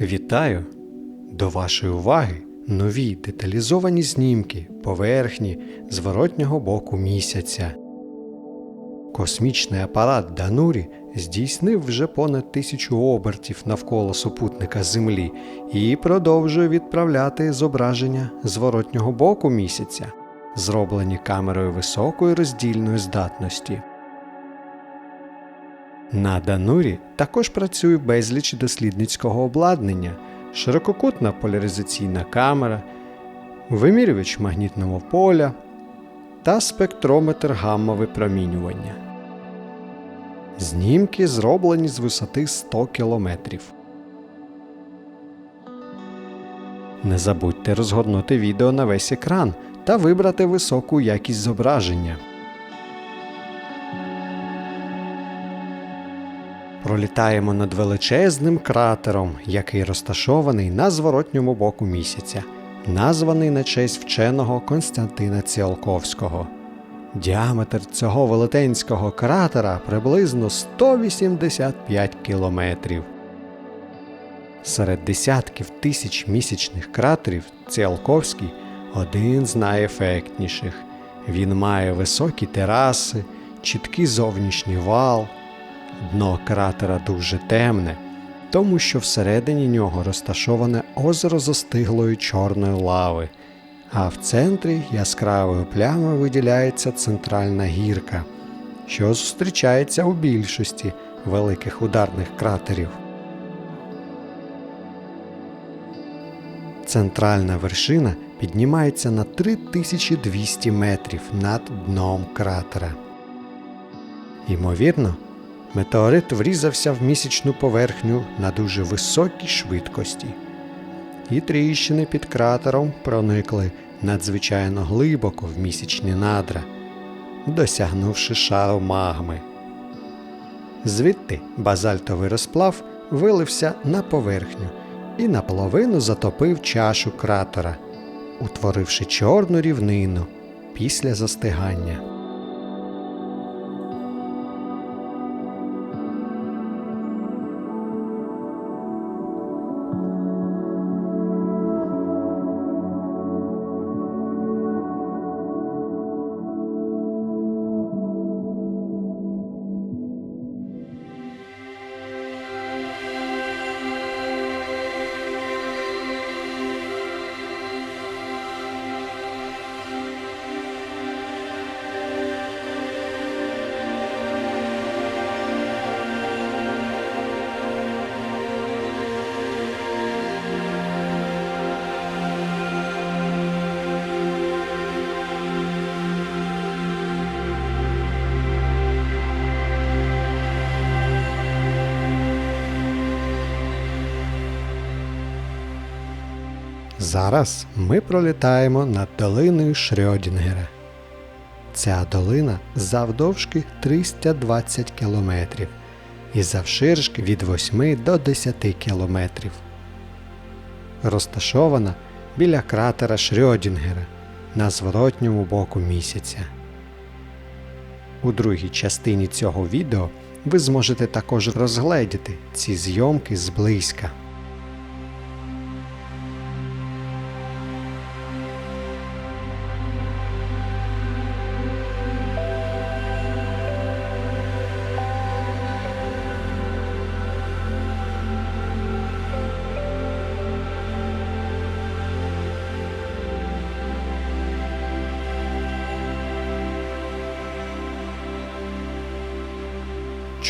Вітаю! До вашої уваги нові деталізовані знімки поверхні зворотнього боку місяця. Космічний апарат Данурі здійснив вже понад тисячу обертів навколо супутника Землі і продовжує відправляти зображення зворотнього боку місяця, зроблені камерою високої роздільної здатності. На Данурі також працює безліч дослідницького обладнання, ширококутна поляризаційна камера, вимірювач магнітного поля та спектрометр гамма випромінювання. Знімки зроблені з висоти 100 кілометрів. Не забудьте розгорнути відео на весь екран та вибрати високу якість зображення. Пролітаємо над величезним кратером, який розташований на зворотньому боку місяця, названий на честь вченого Константина Ціолковського. Діаметр цього велетенського кратера приблизно 185 кілометрів. Серед десятків тисяч місячних кратерів Ціолковський один з найефектніших. Він має високі тераси, чіткий зовнішній вал. Дно кратера дуже темне, тому що всередині нього розташоване озеро застиглої чорної лави, а в центрі яскравою плямою виділяється центральна гірка, що зустрічається у більшості великих ударних кратерів. Центральна вершина піднімається на 3200 метрів над дном кратера. Ймовірно, метеорит врізався в місячну поверхню на дуже високій швидкості, і тріщини під кратером проникли надзвичайно глибоко в місячні надра, досягнувши шару магми. Звідти базальтовий розплав вилився на поверхню і наполовину затопив чашу кратера, утворивши чорну рівнину після застигання. Зараз ми пролітаємо над долиною Шрьодінгера. Ця долина завдовжки 320 кілометрів і завширшки від 8 до 10 кілометрів. Розташована біля кратера Шрьодінгера на зворотньому боку місяця. У другій частині цього відео ви зможете також розгледіти ці зйомки зблизька.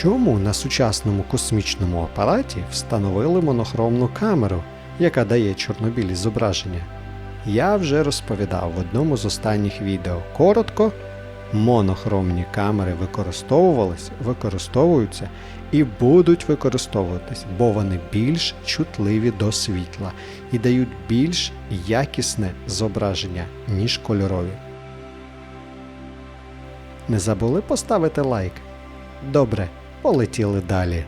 Чому на сучасному космічному апараті встановили монохромну камеру, яка дає чорнобілі зображення? Я вже розповідав в одному з останніх відео. Коротко, монохромні камери використовувались, використовуються і будуть використовуватись, бо вони більш чутливі до світла і дають більш якісне зображення, ніж кольорові. Не забули поставити лайк? Добре, полетіли далі.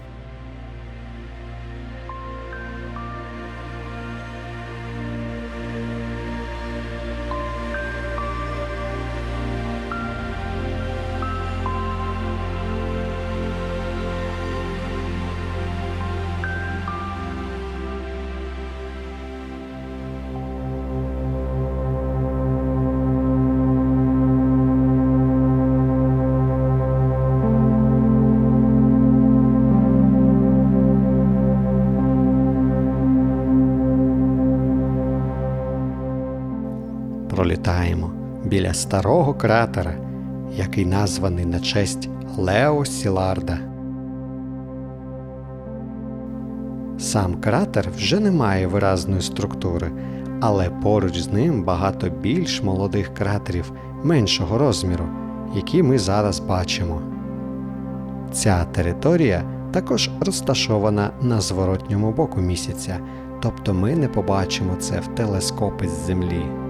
Старого кратера, який названий на честь Лео Сіларда. Сам кратер вже не має виразної структури, але поруч з ним багато більш молодих кратерів меншого розміру, які ми зараз бачимо. Ця територія також розташована на зворотньому боку місяця, тобто ми не побачимо це в телескопи з Землі.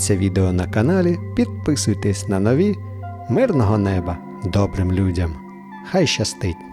Дивіться відео на каналі, підписуйтесь на нові. Мирного неба добрим людям. Хай щастить!